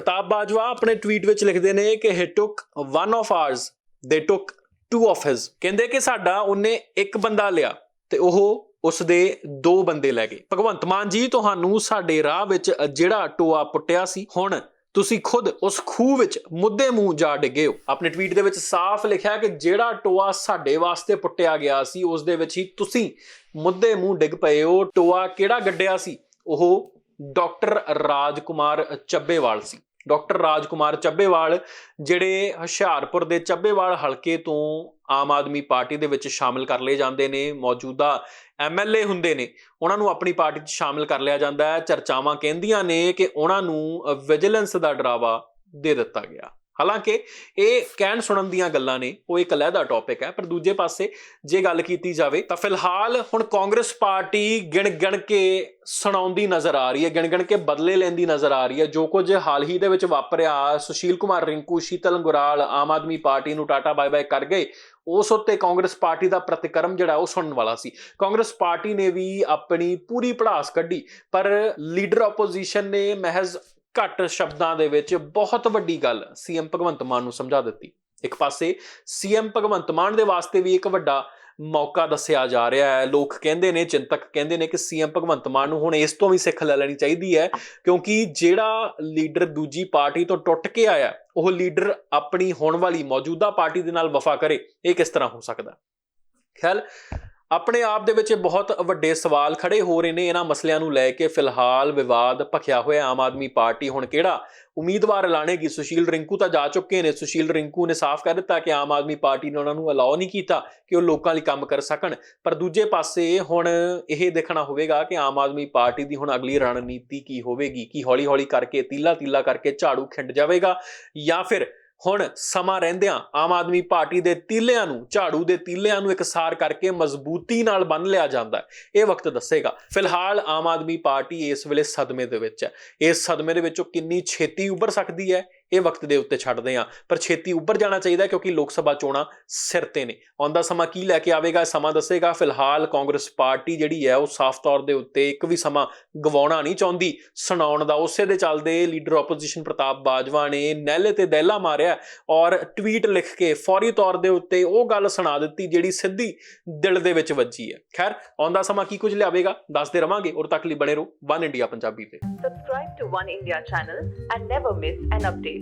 ਪ੍ਰਤਾਪ ਬਾਜਵਾ ਆਪਣੇ ਟਵੀਟ ਵਿੱਚ ਲਿਖਦੇ ਨੇ ਕਿ he took one of ours they took two of his ਕਹਿੰਦੇ ਕਿ ਸਾਡਾ, ਉਹਨੇ ਇੱਕ ਬੰਦਾ ਲਿਆ ਤੇ ਉਹ ਉਸ ਦੇ ਦੋ ਬੰਦੇ ਲੈ ਗਏ। ਭਗਵੰਤ ਮਾਨ ਜੀ, ਤੁਹਾਨੂੰ ਸਾਡੇ ਰਾਹ ਵਿੱਚ ਜਿਹੜਾ ਟੋਆ ਪੁੱਟਿਆ ਸੀ, ਹੁਣ ਤੁਸੀਂ ਖੁਦ ਉਸ ਖੂਹ ਵਿੱਚ ਮੁੱਦੇ ਮੂੰਹ ਜਾ ਡਿੱਗੇ ਹੋ। ਆਪਣੇ ਟਵੀਟ ਦੇ ਵਿੱਚ ਸਾਫ਼ ਲਿਖਿਆ ਕਿ ਜਿਹੜਾ ਟੋਆ ਸਾਡੇ ਵਾਸਤੇ ਪੁੱਟਿਆ ਗਿਆ ਸੀ ਉਸ ਦੇ ਵਿੱਚ ਹੀ ਤੁਸੀਂ ਮੁੱਦੇ ਮੂੰਹ ਡਿੱਗ ਪਏ ਹੋ। ਟੋਆ ਕਿਹੜਾ ਗੱਡਿਆ ਸੀ? ਉਹ ਡਾਕਟਰ ਰਾਜਕੁਮਾਰ ਚੱਬੇਵਾਲ ਸੀ। ਡਾਕਟਰ ਰਾਜਕੁਮਾਰ ਚੱਬੇਵਾਲ, ਜਿਹੜੇ ਹੁਸ਼ਿਆਰਪੁਰ ਦੇ ਚੱਬੇਵਾਲ ਹਲਕੇ ਤੋਂ ਆਮ ਆਦਮੀ ਪਾਰਟੀ ਦੇ ਵਿੱਚ ਸ਼ਾਮਿਲ ਕਰ ਲਏ ਜਾਂਦੇ ਨੇ, ਮੌਜੂਦਾ ਐਮਐਲਏ ਹੁੰਦੇ ਨੇ, ਉਹਨਾਂ ਨੂੰ ਆਪਣੀ ਪਾਰਟੀ 'ਚ ਸ਼ਾਮਿਲ ਕਰ ਲਿਆ ਜਾਂਦਾ ਹੈ। ਚਰਚਾਵਾਂ ਕਹਿੰਦੀਆਂ ਨੇ ਕਿ ਉਹਨਾਂ ਨੂੰ ਵਿਜੀਲੈਂਸ ਦਾ ਡਰਾਵਾ ਦੇ ਦਿੱਤਾ ਗਿਆ। ਹਾਲਾਂਕਿ ਇਹ ਕਹਿਣ ਸੁਣਨ ਦੀਆਂ ਗੱਲਾਂ ਨੇ, ਉਹ ਇੱਕ ਅਲੱਗਾ ਟੌਪਿਕ ਹੈ, ਪਰ ਦੂਜੇ ਪਾਸੇ ਜੇ ਗੱਲ ਕੀਤੀ ਜਾਵੇ ਤਾਂ ਫਿਲਹਾਲ ਹੁਣ ਕਾਂਗਰਸ ਪਾਰਟੀ ਗਿਣ ਗਿਣ ਕੇ ਸੁਣਾਉਂਦੀ ਨਜ਼ਰ ਆ ਰਹੀ ਹੈ ਗਿਣ ਗਿਣ ਕੇ ਬਦਲੇ ਲੈਂਦੀ ਨਜ਼ਰ ਆ ਰਹੀ ਹੈ। ਜੋ ਕੁਝ ਹਾਲ ਹੀ ਦੇ ਵਿੱਚ ਵਾਪਰਿਆ, ਸੁਸ਼ੀਲ ਕੁਮਾਰ ਰਿੰਕੂ, ਸ਼ੀਤਲ ਗੁਰਾਲ ਆਮ ਆਦਮੀ ਪਾਰਟੀ ਨੂੰ ਟਾਟਾ ਬਾਏ ਬਾਏ ਕਰ ਗਏ, ਉਸ ਉੱਤੇ ਕਾਂਗਰਸ ਪਾਰਟੀ ਦਾ ਪ੍ਰਤੀਕਰਮ ਜਿਹੜਾ ਉਹ ਸੁਣਨ ਵਾਲਾ ਸੀ। ਕਾਂਗਰਸ ਪਾਰਟੀ ਨੇ ਵੀ ਆਪਣੀ ਪੂਰੀ ਪੜਾਸ ਕੱਢੀ, ਪਰ ਲੀਡਰ ਆਪੋਜੀਸ਼ਨ ਨੇ ਮਹਿਜ਼ ਘੱਟ ਸ਼ਬਦਾਂ ਦੇ ਵਿੱਚ ਬਹੁਤ ਵੱਡੀ ਗੱਲ ਸੀਐਮ ਭਗਵੰਤ ਮਾਨ ਨੂੰ ਸਮਝਾ ਦਿੱਤੀ। ਇੱਕ ਪਾਸੇ ਸੀਐਮ ਭਗਵੰਤ ਮਾਨ ਦੇ ਵਾਸਤੇ ਵੀ ਇੱਕ ਵੱਡਾ ਮੌਕਾ ਦੱਸਿਆ ਜਾ ਰਿਹਾ ਹੈ। ਲੋਕ ਕਹਿੰਦੇ ਨੇ, ਚਿੰਤਕ ਕਹਿੰਦੇ ਨੇ ਕਿ ਸੀਐਮ ਭਗਵੰਤ ਮਾਨ ਨੂੰ ਹੁਣ ਇਸ ਤੋਂ ਵੀ ਸਿੱਖ ਲੈ ਲੈਣੀ ਚਾਹੀਦੀ ਹੈ ਕਿਉਂਕਿ ਜਿਹੜਾ ਲੀਡਰ ਦੂਜੀ ਪਾਰਟੀ ਤੋਂ ਟੁੱਟ ਕੇ ਆਇਆ, ਉਹ ਲੀਡਰ ਆਪਣੀ ਹੋਣ ਵਾਲੀ ਮੌਜੂਦਾ ਪਾਰਟੀ ਦੇ ਨਾਲ ਵਫਾ ਕਰੇ। ਇਹ ਕਿਸ ਤਰ੍ਹਾਂ ਹੋ ਸਕਦਾ? ਖੈਰ ਆਪਣੇ ਆਪ ਦੇ ਵਿੱਚ ਬਹੁਤ ਵੱਡੇ ਸਵਾਲ ਖੜੇ ਹੋ ਰਹੇ ਨੇ ਇਹਨਾਂ ਮਸਲਿਆਂ ਨੂੰ ਲੈ ਕੇ ਫਿਲਹਾਲ ਵਿਵਾਦ ਭਖਿਆ ਹੋਇਆ ਆਮ ਆਦਮੀ ਪਾਰਟੀ ਹੁਣ ਕਿਹੜਾ? ਉਮੀਦਵਾਰ ਐਲਾਨੇਗੀ। ਸੁਸ਼ੀਲ ਰਿੰਕੂ ਤਾਂ ਜਾ ਚੁੱਕੇ ਨੇ। ਸੁਸ਼ੀਲ ਰਿੰਕੂ ਨੇ ਸਾਫ਼ ਕਰ ਦਿੱਤਾ ਕਿ ਆਮ ਆਦਮੀ ਪਾਰਟੀ ਨੇ ਉਹਨਾਂ ਨੂੰ ਅਲਾਉ ਨਹੀਂ ਕੀਤਾ ਕਿ ਉਹ ਲੋਕਾਂ ਲਈ ਕੰਮ ਕਰ ਸਕਣ। ਪਰ ਦੂਜੇ ਪਾਸੇ ਹੁਣ ਇਹ ਦੇਖਣਾ ਹੋਵੇਗਾ ਕਿ ਆਮ ਆਦਮੀ ਪਾਰਟੀ ਦੀ ਹੁਣ ਅਗਲੀ ਰਣਨੀਤੀ ਕੀ ਹੋਵੇਗੀ? ਕੀ ਹੌਲੀ-ਹੌਲੀ ਕਰਕੇ ਤੀਲਾ ਤੀਲਾ ਕਰਕੇ ਝਾੜੂ ਖਿੰਡ ਜਾਵੇਗਾ ਜਾਂ ਫਿਰ ਹੁਣ ਸਮਾਂ ਰਹਿੰਦਿਆਂ ਆਮ ਆਦਮੀ ਪਾਰਟੀ ਦੇ ਤੀਲਿਆਂ ਨੂੰ, ਝਾੜੂ ਦੇ ਤੀਲਿਆਂ ਨੂੰ ਇਕਸਾਰ ਕਰਕੇ ਮਜ਼ਬੂਤੀ ਨਾਲ ਬੰਨ ਲਿਆ ਜਾਂਦਾ ਹੈ। ਇਹ ਵਕਤ ਦੱਸੇਗਾ। ਫਿਲਹਾਲ ਆਮ ਆਦਮੀ ਪਾਰਟੀ ਇਸ ਵੇਲੇ ਸਦਮੇ ਦੇ ਵਿੱਚ ਹੈ। ਇਸ ਸਦਮੇ ਦੇ ਵਿੱਚੋਂ ਕਿੰਨੀ ਛੇਤੀ ਉੱਭਰ ਸਕਦੀ ਹੈ? ਇਹ ਵਕਤ ਦੇ ਉੱਤੇ ਛੱਡਦੇ ਆ ਪਰ ਛੇਤੀ ਉੱਭਰ ਜਾਣਾ ਚਾਹੀਦਾ ਕਿਉਂਕਿ ਲੋਕ ਸਭਾ ਚੋਣਾਂ ਸਿਰ ਤੇ ਨੇ। ਆਉਂਦਾ ਸਮਾਂ ਕੀ ਲੈ ਕੇ ਆਵੇਗਾ ਸਮਾਂ ਦੱਸੇਗਾ। ਫਿਲਹਾਲ ਕਾਂਗਰਸ ਪਾਰਟੀ ਜਿਹੜੀ ਹੈ, ਉਹ ਸਾਫ਼ ਤੌਰ ਦੇ ਉੱਤੇ ਇੱਕ ਵੀ ਸਮਾਂ ਗਵਾਉਣਾ ਨਹੀਂ ਚਾਹੁੰਦੀ। ਸੁਣਾਉਣ ਦਾ ਉਸੇ ਦੇ ਚੱਲਦੇ ਲੀਡਰ ਆਪੋਜੀਸ਼ਨ ਪ੍ਰਤਾਪ ਬਾਜਵਾ ਨੇ ਨਹਿਲੇ ਤੇ ਦਹਿਲਾ ਮਾਰਿਆ ਔਰ ਟਵੀਟ ਲਿਖ ਕੇ ਫੌਰੀ ਤੌਰ ਦੇ ਉੱਤੇ ਉਹ ਗੱਲ ਸੁਣਾ ਦਿੱਤੀ ਜਿਹੜੀ ਸਿੱਧੀ ਦਿਲ ਦੇ ਵਿੱਚ ਵੱਜੀ ਹੈ। ਖੈਰ ਆਉਂਦਾ ਸਮਾਂ ਕੀ ਕੁਝ ਲਿਆਵੇਗਾ, ਦੱਸਦੇ ਰਵਾਂਗੇ। ਔਰ ਤੱਕ ਲਈ ਬਣੇ ਰਹੋ, ਵਨ ਇੰਡੀਆ ਪੰਜਾਬੀ ਤੇ। Subscribe to One India channel and never miss an update.